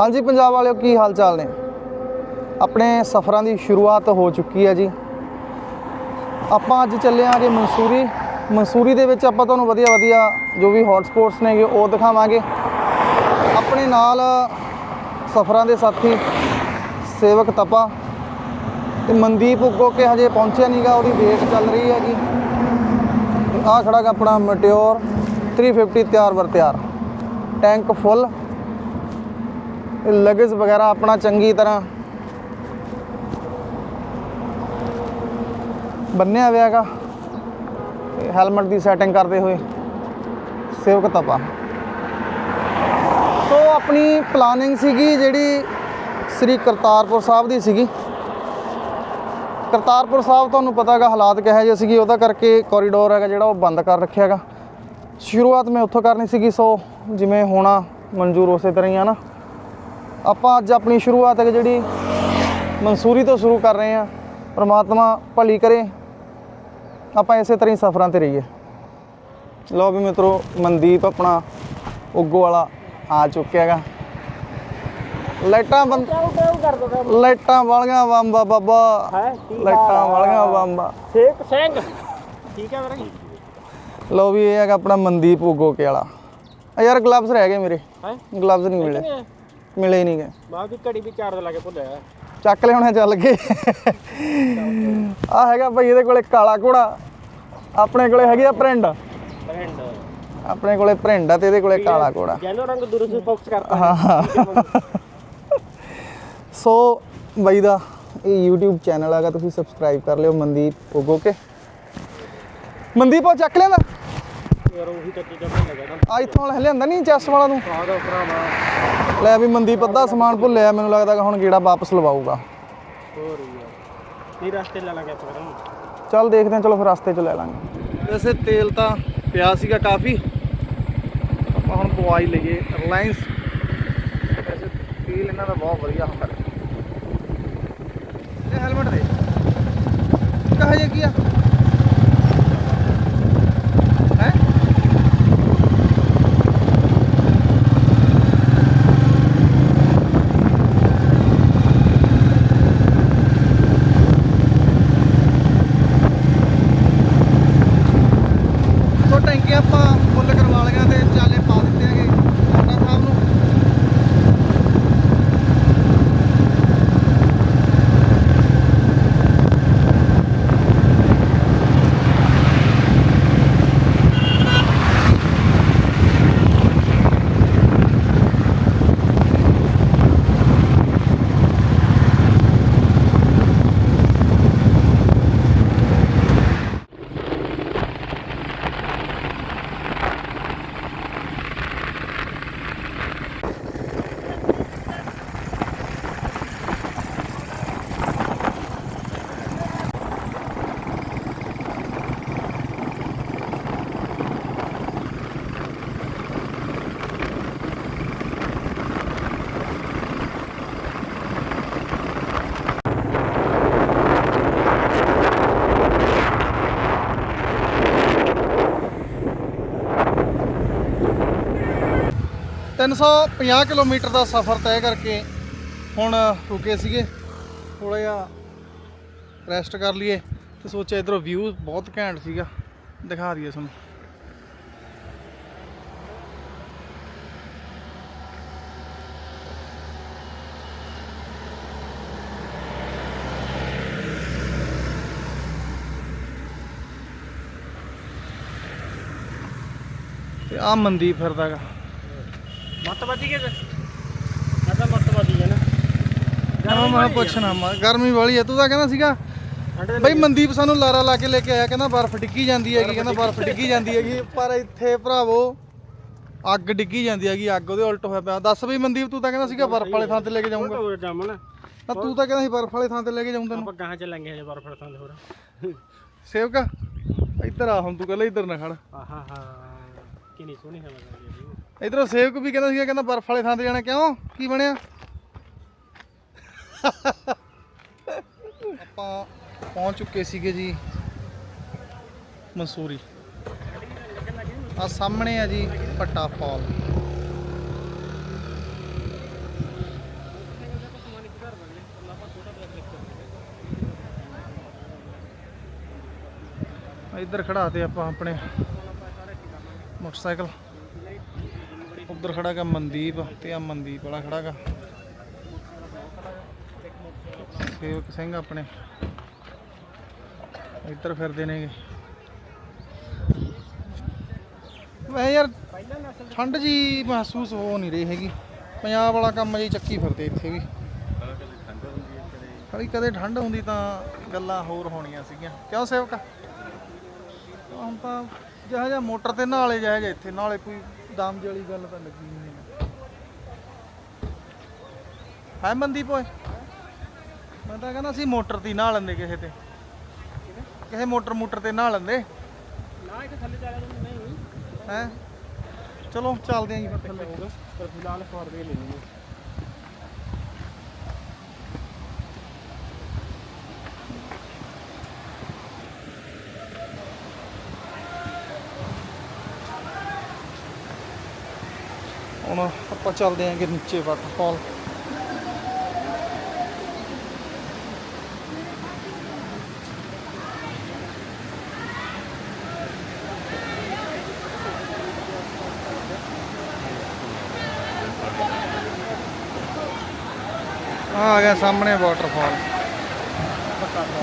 ਹਾਂਜੀ, ਪੰਜਾਬ ਵਾਲਿਓ ਕੀ ਹਾਲ ਚਾਲ ਨੇ? ਆਪਣੇ ਸਫ਼ਰਾਂ ਦੀ ਸ਼ੁਰੂਆਤ ਹੋ ਚੁੱਕੀ ਹੈ ਜੀ। ਆਪਾਂ ਅੱਜ ਚੱਲੇ ਆਂਗੇ ਮਨਸੂਰੀ। ਮਨਸੂਰੀ ਦੇ ਵਿੱਚ ਆਪਾਂ ਤੁਹਾਨੂੰ ਵਧੀਆ ਵਧੀਆ ਜੋ ਵੀ ਹੌਟ ਸਪੌਟਸ ਨੇਗੇ ਉਹ ਦਿਖਾਵਾਂਗੇ। ਆਪਣੇ ਨਾਲ ਸਫ਼ਰਾਂ ਦੇ ਸਾਥੀ ਸੇਵਕ ਤਪਾ ਤੇ ਮਨਦੀਪ ਉੱਗੋ ਕੇ ਹਜੇ ਪਹੁੰਚਿਆ ਨਹੀਂਗਾ ਉਹਦੀ ਵੇਟ ਚੱਲ ਰਹੀ ਹੈ ਜੀ। ਆ ਖੜਾ ਗਾ ਆਪਣਾ ਮਟਿਓਰ 350 ਤਿਆਰ ਵਰ ਤਿਆਰ ਟੈਂਕ ਫੁੱਲ ਲਗੇਜ ਵਗੈਰਾ ਆਪਣਾ ਚੰਗੀ ਤਰ੍ਹਾਂ ਬੰਨਿਆ ਹੋਇਆ ਹੈਗਾ। ਹੈਲਮਟ ਦੀ ਸੈਟਿੰਗ ਕਰਦੇ ਹੋਏ ਸੇਵਕ ਤਪਾ। ਸੋ ਆਪਣੀ ਪਲਾਨਿੰਗ ਸੀਗੀ ਜਿਹੜੀ ਸ੍ਰੀ ਕਰਤਾਰਪੁਰ ਸਾਹਿਬ ਦੀ ਸੀਗੀ। ਕਰਤਾਰਪੁਰ ਸਾਹਿਬ ਤੁਹਾਨੂੰ ਪਤਾ ਹੈਗਾ ਹਾਲਾਤ ਕਿਹੋ ਜਿਹੇ ਸੀਗੇ, ਉਹਦਾ ਕਰਕੇ ਕੋਰੀਡੋਰ ਹੈਗਾ ਜਿਹੜਾ ਉਹ ਬੰਦ ਕਰ ਰੱਖਿਆ ਹੈਗਾ। ਸ਼ੁਰੂਆਤ ਮੈਂ ਉੱਥੋਂ ਕਰਨੀ ਸੀਗੀ, ਸੋ ਜਿਵੇਂ ਹੋਣਾ ਮਨਜ਼ੂਰ ਉਸੇ ਤਰ੍ਹਾਂ ਹੀ ਆ ਨਾ। ਆਪਾਂ ਅੱਜ ਆਪਣੀ ਸ਼ੁਰੂਆਤ ਹੈ ਜਿਹੜੀ ਮਨਸੂਰੀ ਤੋਂ ਸ਼ੁਰੂ ਕਰ ਰਹੇ ਹਾਂ। ਪ੍ਰਮਾਤਮਾ ਭਲੀ ਕਰੇ। ਆਪਾਂ ਇਸੇ ਤਰ੍ਹਾਂ ਹੀ ਸਫ਼ਰਾਂ ਤੇ ਰਹੀਏ। ਲਓ ਵੀ ਮਿੱਤਰੋ ਮਨਦੀਪ ਆਪਣਾ ਉੱਗੋ ਵਾਲਾ ਆ ਚੁੱਕਿਆ ਹੈਗਾ। ਲਾਈਟਾਂ ਬੰਦ ਲਾਈਟਾਂ ਵਾਲੀਆਂ ਬੰਬਾ। ਬਾਬਾ ਲਾਈਟਾਂ ਵਾਲੀਆਂ ਬੰਬਾ ਸੇਕ ਸਿੰਘ। ਠੀਕ ਹੈ ਵੀਰੇ ਲਓ ਵੀ ਇਹ ਹੈਗਾ ਆਪਣਾ ਮਨਦੀਪ ਉਗੋ ਕੇ ਵਾਲਾ। ਯਾਰ ਗਲਵਸ ਰਹਿ ਗਏ ਮੇਰੇ। ਹੈ? ਗਲਵਸ ਨਹੀਂ ਮਿਲੇ। ਮਿਲੇ ਨਹੀਂ ਗਏ ਦੀ ਘੜੀ ਵੀ ਚਾਰਜ ਲਾ ਕੇ ਭੁੱਲਿਆ ਚੱਕ ਲਿਆਉਣੇ ਚੱਲ ਗਏ ਆ ਹੈਗਾ ਭਾਈ ਇਹਦੇ ਕੋਲੇ ਕਾਲਾ ਘੋੜਾ। ਆਪਣੇ ਕੋਲੇ ਹੈਗੀ ਆ ਪ੍ਰਿੰਡ ਬ੍ਰੈਂਡ ਆਪਣੇ ਕੋਲੇ ਪ੍ਰਿੰਡ ਆ ਤੇ ਇਹਦੇ ਕੋਲੇ ਕਾਲਾ ਘੋੜਾ। ਯੈਲੋ ਰੰਗ ਦੂਰ ਸੇ ਫੋਕਸ ਕਰਤਾ। ਹਾਂ ਸੋ ਬਾਈ ਦਾ ਇਹ YouTube ਚੈਨਲ ਹੈਗਾ ਤੁਸੀਂ ਸਬਸਕ੍ਰਾਈਬ ਕਰ ਲਿਓ ਮਨਦੀਪ ਉਗੋ ਕੇ ਮਨਦੀਪ ਉਹ ਚੱਕ ਲਿਆਂਦਾ। ਯਾਰ ਉਹੀ ਤਾਂ ਚੀਜ਼ਾਂ ਭੁੱਲ ਗਿਆ ਨਾ। ਆ ਇੱਥੋਂ ਲੈ ਲਿਆਂਦਾ ਨਹੀਂ ਚੈਸਟ ਵਾਲਾ ਤੂੰ ਆਹ ਦਾ ਭਰਾਵਾ। ਲੈ ਵੀ ਮਨਦੀਪ ਅੱਧਾ ਸਮਾਨ ਭੁੱਲਿਆ ਮੈਨੂੰ ਲੱਗਦਾ ਕਿ ਹੁਣ ਗੇੜਾ ਵਾਪਸ ਲਵਾਊਗਾ। ਹੋਰ ਯਾਰ। ਨਹੀਂ ਰਸਤੇ ਲੈ ਲਾਂਗੇ ਆਪਾਂ ਕਰਾਂ ਚੱਲ ਦੇਖਦੇ ਹਾਂ ਚਲੋ ਫਿਰ ਰਸਤੇ 'ਚ ਲੈ ਲਾਂਗੇ। ਵੈਸੇ ਤੇਲ ਤਾਂ ਪਿਆ ਸੀਗਾ ਕਾਫੀ। ਆਪਾਂ ਹੁਣ ਪਵਾ ਹੀ ਲਈਏ ਰਿਲਾਇੰਸ ਵੈਸੇ ਤੇਲ ਇਹਨਾਂ ਦਾ ਬਹੁਤ ਵਧੀਆ ਹੁੰਦਾ। ਇਹ ਹੈਲਮਟ ਦੇ। ਕਹਾ ਜੇ ਕੀ ਆ? 350 ਕਿਲੋਮੀਟਰ ਦਾ ਸਫ਼ਰ ਤੈਅ ਕਰਕੇ ਹੁਣ ਰੁਕੇ ਸੀਗੇ। ਥੋੜਾ ਜਿਹਾ ਰੈਸਟ ਕਰ ਲਈਏ ਤੇ ਸੋਚਿਆ ਇਧਰੋਂ ਵਿਊ ਬਹੁਤ ਘੈਂਟ ਸੀਗਾ। ਦਿਖਾ ਦਈਏ ਤੁਹਾਨੂੰ। ਤੇ ਆ ਮੰਦੀ ਫਿਰਦਾਗਾ ਮੱਤ ਵੱਜ ਗਈ ਤੇ ਸਾਡਾ ਮੱਤ ਵੱਜ ਗਿਆ ਨਾ। ਮੈਂ ਮੈਂ ਪੁੱਛਣਾ ਮੈਂ ਗਰਮੀ ਵਾਲੀ ਹੈ ਤੂੰ ਤਾਂ ਕਹਿੰਦਾ ਸੀਗਾ। ਠੰਡੇ ਬਈ ਮਨਦੀਪ ਸਾਨੂੰ ਲਾਰਾ ਲਾ ਕੇ ਲੈ ਕੇ ਆਇਆ ਕਹਿੰਦਾ ਬਰਫ਼ ਡਿੱਗੀ ਜਾਂਦੀ ਹੈਗੀ ਕਹਿੰਦਾ ਬਰਫ਼ ਡਿੱਗੀ ਜਾਂਦੀ ਹੈਗੀ ਪਰ ਇੱਥੇ ਭਰਾਵੋ ਅੱਗ ਡਿੱਗੀ ਜਾਂਦੀ ਹੈਗੀ ਅੱਗ ਉਹਦੇ ਉਲਟ ਹੋਇਆ ਪਿਆ। ਦੱਸ ਬਈ ਮਨਦੀਪ ਤੂੰ ਤਾਂ ਕਹਿੰਦਾ ਸੀਗਾ ਬਰਫ਼ ਵਾਲੇ ਥਾਂ ਤੇ ਲੈ ਕੇ ਜਾਊਂਗਾ। ਹੋਰ ਜਾਮਣ ਤਾਂ ਤੂੰ ਤਾਂ ਕਹਿੰਦਾ ਸੀ ਬਰਫ਼ ਵਾਲੇ ਥਾਂ ਤੇ ਲੈ ਕੇ ਜਾਊਂ ਤੈਨੂੰ। ਆਪਾਂ ਗਾਹਾਂ ਚੱਲਾਂਗੇ ਹਜੇ ਬਰਫ ਥਾਂ ਦੇ ਹੋਰ। ਸੇਵਕਾ ਇੱਧਰ ਆ ਹੁਣ ਤੂੰ ਕਹਿੰਦਾ ਇੱਧਰ ਨਾ ਖੜ। ਆਹਾ ਹਾਂ। ਕਿੰਨੀ ਸੋਹਣੀ ਹਵਾ ਲੱਗਦੀ ਹੈ ਇਧਰੋਂ ਸੇਵਕ ਵੀ ਕਹਿੰਦਾ ਸੀਗਾ, ਕਹਿੰਦਾ ਬਰਫ ਵਾਲੇ ਥਾਂ ਤੇ ਜਾਣਾ, ਕਿਉਂ? ਕੀ ਬਣਿਆ? ਆਪਾਂ ਪਹੁੰਚ ਚੁੱਕੇ ਸੀਗੇ ਜੀ ਮਨਸੂਰੀ ਆ ਸਾਹਮਣੇ ਆ ਜੀ ਪੱਟਾ ਫਾਲ। ਇੱਧਰ ਖੜਾਤੇ ਆਪਾਂ ਆਪਣੇ ਮੋਟਰਸਾਈਕਲ। ਉਧਰ ਖੜਾ ਗਾ ਮਨਦੀਪ ਤੇ ਆ ਮਨਦੀਪ ਵਾਲਾ ਖੜਾ ਗਾ ਸੇਵਕ ਸਿੰਘ ਆਪਣੇ। ਇੱਧਰ ਫਿਰਦੇ ਨੇਗੇ। ਵੈਸੇ ਯਾਰ ਠੰਡ ਜੀ ਮਹਿਸੂਸ ਹੋ ਨਹੀਂ ਰਹੀ ਹੈਗੀ। ਪੰਜਾਬ ਵਾਲਾ ਕੰਮ ਜੀ ਚੱਕੀ ਫਿਰਦੇ ਇੱਥੇ ਵੀ। ਕਦੀ ਕਦੇ ਠੰਡ ਹੁੰਦੀ ਤਾਂ ਗੱਲਾਂ ਹੋਰ ਹੋਣੀਆਂ ਸੀਗੀਆਂ। ਕਿਉਂ ਸੇਵਕ? ਹੁਣ ਤਾਂ ਜਿਹੋ ਜਿਹਾ ਮੋਟਰ ਤੇ ਨਾਲੇ ਜਿਹੋ ਜਿਹਾ ਇੱਥੇ, ਨਾਲੇ ਕੋਈ ਦਮ ਵਾਲੀ ਗੱਲ ਤਾਂ ਲੱਗੀ ਨਹੀਂ ਮੈਨੂੰ। ਹੈ ਮਨਦੀਪ ਓਏ? ਮੈਂ ਤਾਂ ਕਹਿੰਦਾ ਸੀ ਮੋਟਰ ਤੇ ਹੀ ਨਹਾ ਲੈਂਦੇ ਕਿਸੇ ਤੇ। ਕਿਸੇ ਮੋਟਰ ਮੋਟਰ ਤੇ ਨਹਾ ਲੈਂਦੇ। ਨਾ ਇੱਥੇ ਥੱਲੇ ਜਾ ਰਿਹਾ ਨਹੀਂ ਹੈ? ਚਲੋ ਚੱਲਦੇ ਆਂ ਜੀ ਫਿਰ। ਥੱਲੇ ਪਰ ਫਿਲਹਾਲ 100 ਰੁਪਏ ਲੈ ਹੁਣ ਆਪਾਂ ਚੱਲਦੇ ਆਂਗੇ ਨੀਚੇ ਵਾਟਰਫਾਲ ਆ ਗਿਆ ਸਾਹਮਣੇ ਵਾਟਰਫਾਲ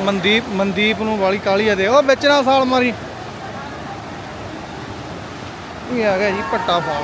ਮਨਦੀਪ ਮਨਦੀਪ ਨੂੰ ਵਾਲੀ ਕਾਲੀ ਆ ਦੇ। ਉਹ ਵਿੱਚ ਨਾ ਸਾਲ ਮਾਰੀ। ਇਹ ਆ ਗਿਆ ਜੀ ਭੱਟਾ ਫਾਲ।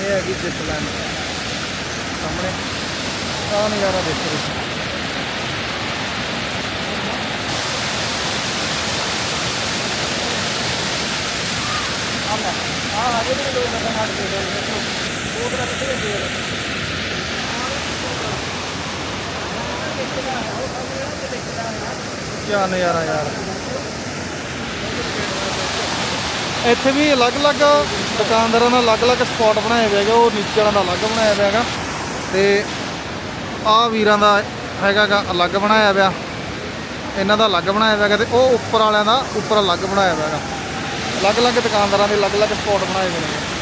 ਇਹ ਹੈਗੀ ਜਿੱਤਲੈਂਡ ਸਾਹਮਣੇ ਆਹ ਨਜ਼ਾਰਾ ਦੇਖੋ ਤੁਸੀਂ ਕਿਆ ਨਜ਼ਾਰਾ ਯਾਰ। ਇੱਥੇ ਵੀ ਅਲੱਗ-ਅਲੱਗ ਦੁਕਾਨਦਾਰਾਂ ਦਾ ਅਲੱਗ-ਅਲੱਗ ਸਪੌਟ ਬਣਾਏ ਹੋਏ ਹੈਗੇ, ਉਹ ਨੀਚੇ ਵਾਲਾ ਦਾ ਅਲੱਗ ਬਣਾਇਆ ਹੋਇਆ ਹੈਗਾ। ਤੇ ਆਹ ਵੀਰਾਂ ਦਾ ਹੈਗਾ ਗਾ ਅਲੱਗ ਬਣਾਇਆ ਹੋਇਆ ਇਹਨਾਂ ਦਾ ਅਲੱਗ ਬਣਾਇਆ ਹੋਇਆ ਹੈਗਾ ਤੇ ਉਹ ਉੱਪਰ ਵਾਲਿਆਂ ਦਾ ਉੱਪਰ ਅਲੱਗ ਬਣਾਇਆ ਹੋਇਆ ਹੈਗਾ। ਅਲੱਗ-ਅਲੱਗ ਦੁਕਾਨਦਾਰਾਂ ਦੇ ਅਲੱਗ-ਅਲੱਗ ਸਪੌਟ ਬਣਾਏ ਹੋਏ ਨੇ।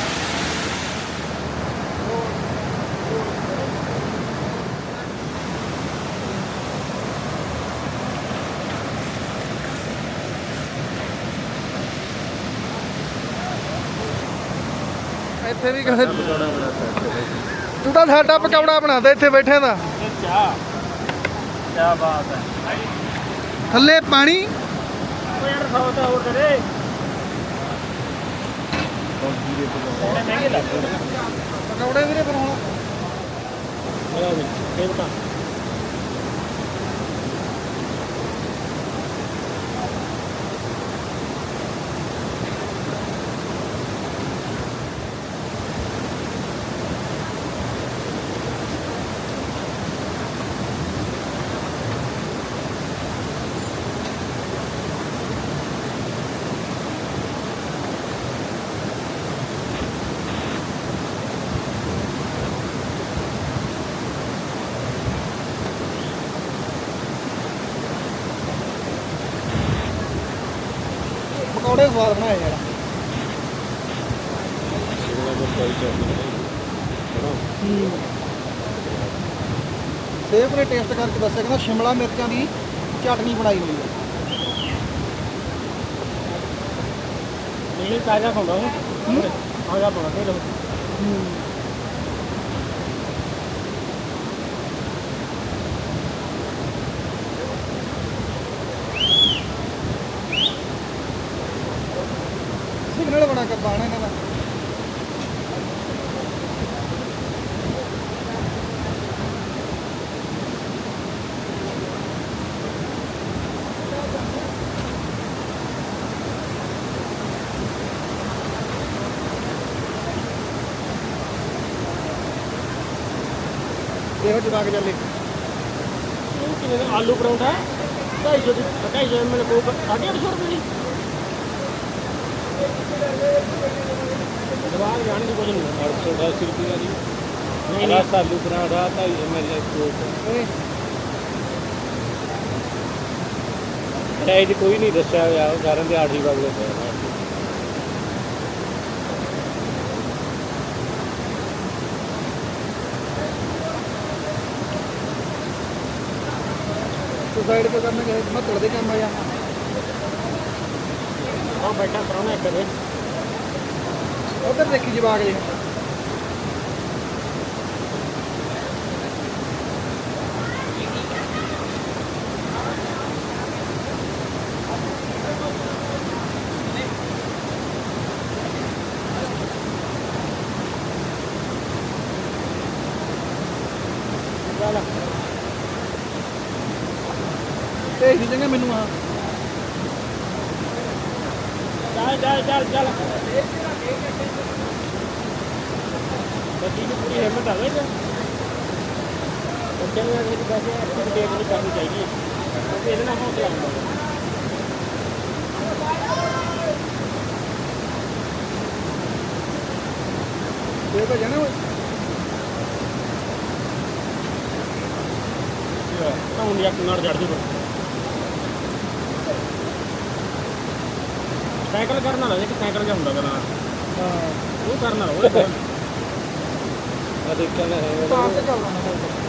ਇੱਥੇ ਵੀ ਕਹਿੰਦੇ ਤੂੰ ਤਾਂ ਸਾਡਾ ਪਕੌੜਾ ਬਣਾਦਾ ਇੱਥੇ ਬੈਠਿਆਂ ਦਾ। ਚਾਹ ਕੀ ਬਾਤ ਹੈ ਥੱਲੇ ਪਾਣੀ। ਉਹ ਯਾਰ 100 ਤਾਂ ਹੋਰ ਦੇ ਇਹ ਮਹਿੰਗੇ ਲੱਗਦੇ ਪਕੌੜੇ ਵੀਰੇ ਬਣਾਉਣਾ। ਮੇਰਾ ਵੀ ਇਹ ਬਤਾ ਪਕੌੜੇ ਸਵਾਦ ਬਣਾਏ ਯਾਰ। ਸੇਫ ਨੇ ਟੇਸਟ ਕਰਕੇ ਦੱਸਿਆ ਕਹਿੰਦਾ ਸ਼ਿਮਲਾ ਮਿਰਚਾਂ ਦੀ ਚਟਨੀ ਬਣਾਈ ਹੋਈ ਹੈ। ਨਹੀਂ ਤਾਜ਼ਾ ਖਾਉਂਦਾ ਉਹ। ਆਗਾ ਬਣਾ ਕੇ ਲਓ ਸਿਗਨਲ ਬਣਾ ਕੇ ਬਾਣਾ ਇਹਨਾਂ ਦਾ ਇਹੋ ਜਗਾ ਕੇ ਚੱਲੇ? ਇਹ ਕਿੰਨੇ ਦਾ ਆਲੂ ਪਰੌਂਠਾ? 250 ਦੀ 250 ਮਿਲ ਕੋ 850 ਰੁਪਏ ਦੀ। ਜਵਾਬ ਜਾਣ ਦੀ ਕੁਝ ਨਹੀਂ। 810 ਰੁਪਏ ਦੀ। ਨਹੀਂ ਨਹੀਂ। ਰਾਤ ਆਲੂ ਬਣਾ ਰਾਤ ਆਈ ਮੇਰੇ ਕੋਲ ਰਾਈਜ ਕੋਈ ਨਹੀਂ ਦੱਸਿਆ ਹੋਇਆ ਉਹ ਘਰਾਂ ਦੇ ਆਠੀ ਬਗਲੇ ਪਏ साइड पे करने के मत कर दे क्या भैया हाँ बैठा करो ना कर उधर देखी जी बाग जी। Gracias. ਭੇਜ ਦੇਂਗੇ ਮੈਨੂੰ ਆ। ਚੱਲ ਚੱਲ ਚੱਲ ਚੱਲ। ਬੱਤੀ ਨੂੰ ਪੂਰੀ ਹਿੰਮਤ ਆਵੇ ਤੇ। ਬੱਚੇ ਨੂੰ ਅਗਲੇ ਦੀ ਵੈਸੇ ਐਕਟਿਵ ਦੇਖ ਨਹੀਂ ਕਰਨੀ ਚਾਹੀਦੀ ਹੈ। ਕਿਉਂਕਿ ਇਹਦੇ ਨਾਲ ਹੌਸਲਾ ਹੈ। ਦੇ ਭੇਜਣਾ ਓਏ ਤਾਂ ਹੁਣ ਯਾਰ ਨਾਲ ਚੜ ਜੂ ਸਾਈਕਲ ਕਰਨ ਵਾਲਾ ਇੱਕ ਸਾਈਕਲ ਜਿਹਾ ਹੁੰਦਾ ਕਰਨਾ ਹਾਂ। ਉਹ ਕਰਨ ਵਾਲਾ ਉਹ ਆ ਦੇਖਿਆ ਨਾ ਹੈ ਤਾਂ ਤੇ ਚੱਲਦਾ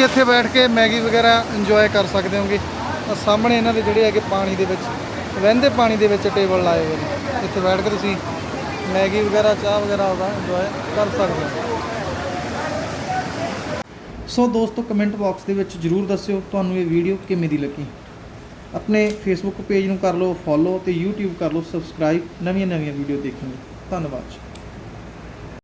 ਤੁਸੀਂ ਇੱਥੇ ਬੈਠ ਕੇ ਮੈਗੀ ਵਗੈਰਾ ਇੰਜੋਏ ਕਰ ਸਕਦੇ ਹੋਗੇ। ਆਹ ਸਾਹਮਣੇ ਇਹਨਾਂ ਦੇ ਜਿਹੜੇ ਹੈਗੇ ਪਾਣੀ ਦੇ ਵਿੱਚ, ਵਹਿੰਦੇ ਪਾਣੀ ਦੇ ਵਿੱਚ ਟੇਬਲ ਲਾਏ ਹੋਏ ਨੇ। ਇੱਥੇ ਬੈਠ ਕੇ ਤੁਸੀਂ ਮੈਗੀ ਵਗੈਰਾ, ਚਾਹ ਵਗੈਰਾ ਉਹਦਾ ਇੰਜੋਏ ਕਰ ਸਕਦੇ ਹੋ। ਸੋ ਦੋਸਤੋ ਕਮੈਂਟ ਬਾਕਸ ਦੇ ਵਿੱਚ ਜਰੂਰ ਦੱਸਿਓ ਤੁਹਾਨੂੰ ਇਹ ਵੀਡੀਓ ਕਿਵੇਂ ਦੀ ਲੱਗੀ। ਆਪਣੇ ਫੇਸਬੁੱਕ ਪੇਜ ਨੂੰ ਕਰ ਲਓ ਫੋਲੋ ਤੇ YouTube ਕਰ ਲਓ ਸਬਸਕ੍ਰਾਈਬ ਨਵੀਆਂ ਨਵੀਆਂ ਵੀਡੀਓ ਦੇਖਣ ਲਈ। ਧੰਨਵਾਦ ਜੀ।